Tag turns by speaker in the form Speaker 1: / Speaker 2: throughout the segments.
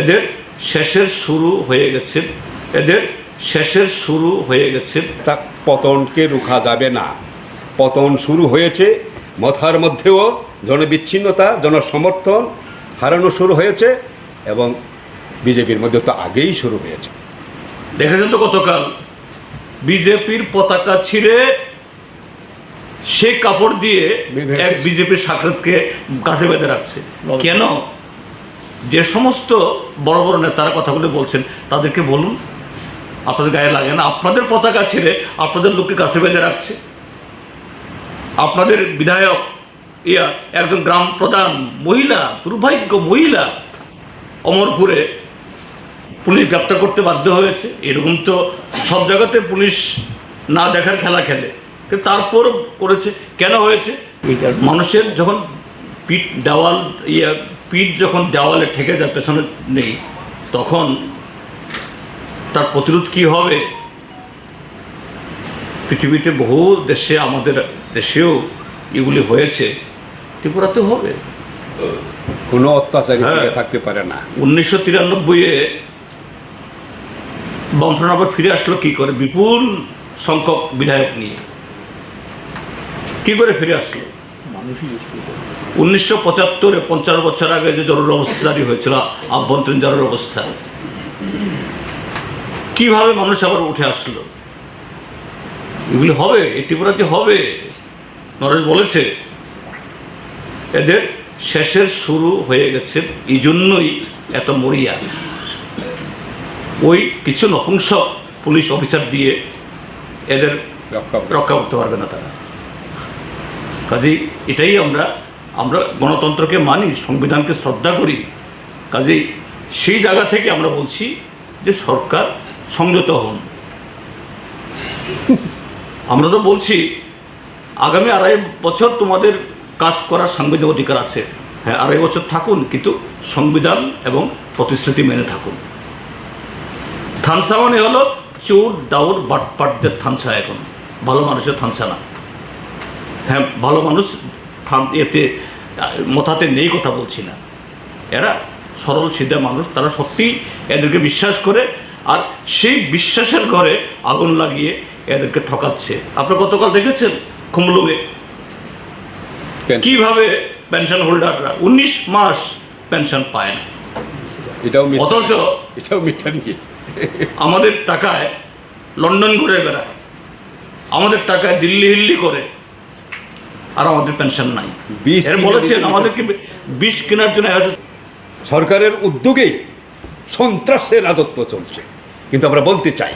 Speaker 1: এদের শেষের শুরু হয়ে গেছে। এদের শেষের শুরু হয়ে গেছে।
Speaker 2: তা পতনকে রুখা যাবে না। পতন শুরু হয়েছে মথার মধ্যেও জনবিচ্ছিন্নতা জনসমর্থন হারানো শুরু হয়েছে এবং বিজেপির মধ্যে তো আগেই শুরু হয়েছে।
Speaker 1: দেখেছেন তো গতকাল? বিজেপির পতাকা ছিঁড়ে সে কাপড় দিয়ে এক বিজেপির সাক্ষাৎকে কাছে বেঁধে রাখছে। কেন? যে সমস্ত বড় বড় নেতারা কথাগুলো বলছেন তাদেরকে বলুন। আপনাদের গায়ে লাগে না। আপনাদের পতাকা ছেড়ে আপনাদের লোককে কাছে বেঁধে রাখছে। আপনাদের বিধায়ক ইয়া একজন গ্রাম প্রধান মহিলা দুর্ভাগ্য মহিলা অমরপুরে পুলিশ গ্রেপ্তার করতে বাধ্য হয়েছে। এরকম তো সব জায়গাতে পুলিশ না দেখার খেলা খেলে। তারপর করেছে। কেন হয়েছে? মানুষের যখন পিঠ দেওয়াল ইয়ে পিঠ যখন দেওয়ালে ঠেকে যায় পেছনে নেই তখন তার প্রতিরোধ কি হবে? পৃথিবীতে বহু দেশে আমাদের দেশেও এগুলি হয়েছে। ত্রিপুরাতে হবে।
Speaker 2: কোনো অত্যাচারী
Speaker 1: হ্যাঁ।
Speaker 2: থাকতে পারে না।
Speaker 1: উনিশশো তিরানব্বইয়ে বামফ্রন্ট আবার ফিরে আসলো কি করে? বিপুল সংখ্যক বিধায়ক নিয়ে। কি করে ফিরে আসলো? উনিশশো পঁচাত্তরে পঞ্চাশ বছর আগে যে জরুরি অবস্থা জারি হয়েছিল আভ্যন্তরীণ জরুরি অবস্থা। কীভাবে মানুষ আবার উঠে আসলো? এগুলি হবে এই ত্রিপুরা যে হবে। নরেশ বলেছে এদের শেষের শুরু হয়ে গেছে এই জন্যই এত মরিয়া। ওই কিছু নপুংসক পুলিশ অফিসার দিয়ে এদের
Speaker 2: রক্ষা
Speaker 1: করতে পারবে না তারা। কাজেই এটাই আমরা আমরা গণতন্ত্রকে মানি, সংবিধানকে শ্রদ্ধা করি। কাজেই সেই জায়গা থেকে আমরা বলছি যে সরকার সংযত হন। আমরা তো বলছি, আগামী আড়াই বছর তোমাদের কাজ করার সাংবিধানিক অধিকার আছে। হ্যাঁ আড়াই বছর থাকুন, কিন্তু সংবিধান এবং প্রতিশ্রুতি মেনে থাকুন। থানসা মানে হলো চোর দাউর বাটপাটদের থানসা এখন। ভালো মানুষের থানসা না। হ্যাঁ ভালো মানুষ এতে মাথাতে নেই কথা বলছি না। এরা সরল সিধা মানুষ তারা সত্যি এদেরকে বিশ্বাস করে আর সেই বিশ্বাসের ঘরে আগুন লাগিয়ে এদেরকে ঠকাচ্ছে। আপনারা গতকাল দেখেছেন খুমলুঙে? কীভাবে পেনশন হোল্ডাররা উনিশ মাস পেনশন পায় না।
Speaker 2: এটাও
Speaker 1: অথচ
Speaker 2: এটাও মিথ্যা নিয়ে।
Speaker 1: আমাদের টাকায় লন্ডন ঘুরে বেড়ায়। আমাদের টাকায় দিল্লি হিল্লি করে। আর আমাদের পেনশন নাই। বলেছেন আমাদেরকে বিষ কেনার জন্য
Speaker 2: সরকারের উদ্যোগেই সন্ত্রাসের রাজত্ব চলছে। কিন্তু আমরা বলতে চাই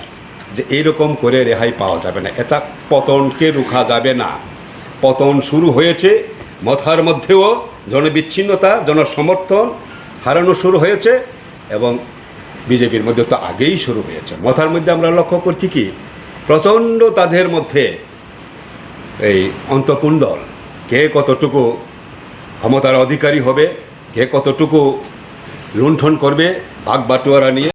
Speaker 2: যে এইরকম করে রেহাই পাওয়া যাবে না। এটা পতনকে রুখা যাবে না। পতন শুরু হয়েছে মথার মধ্যেও জনবিচ্ছিন্নতা জনসমর্থন হারানো শুরু হয়েছে এবং বিজেপির মধ্যে তো আগেই শুরু হয়েছে। মথার মধ্যে আমরা লক্ষ্য করছি কি? প্রচণ্ড তাদের মধ্যে এই অন্তকুণ্ডল কে কতটুকু ক্ষমতার অধিকারী হবে কে কতটুকু লুণ্ঠন করবে ভাগ বাটোয়ারা নিয়ে